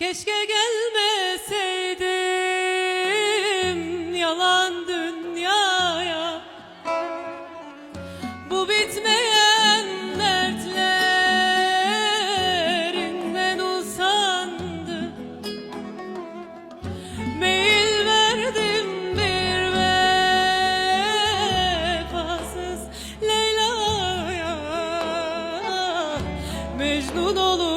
Keşke gelmeseydim yalan dünyaya. Bu bitmeyen dertlerinden usandım. Meyil verdim bir vefasız Leyla'ya. Mecnun olup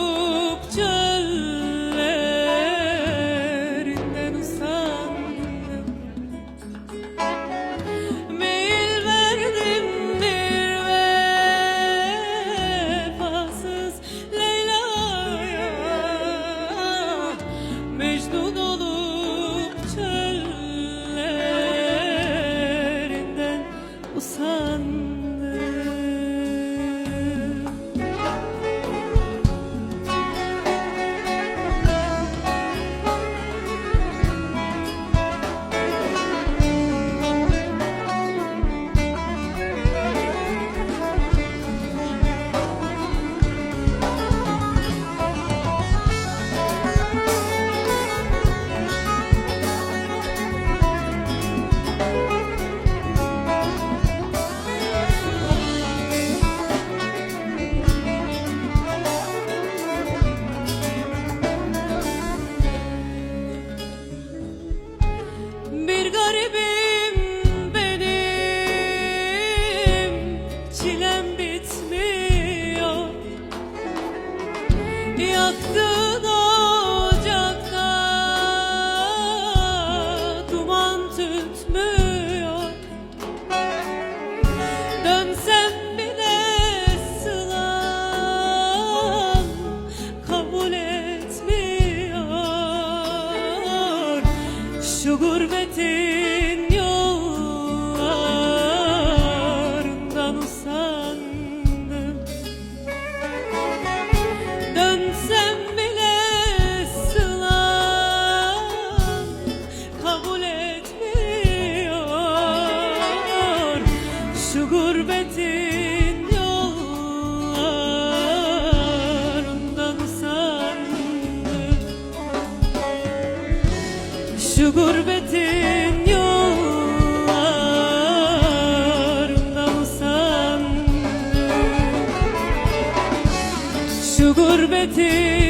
Şu gurbetin yollarından usandım. Dönsem bile sılam kabul etmiyor. Şu gurbetin Şu gurbetin yollarından usandım Şu gurbetin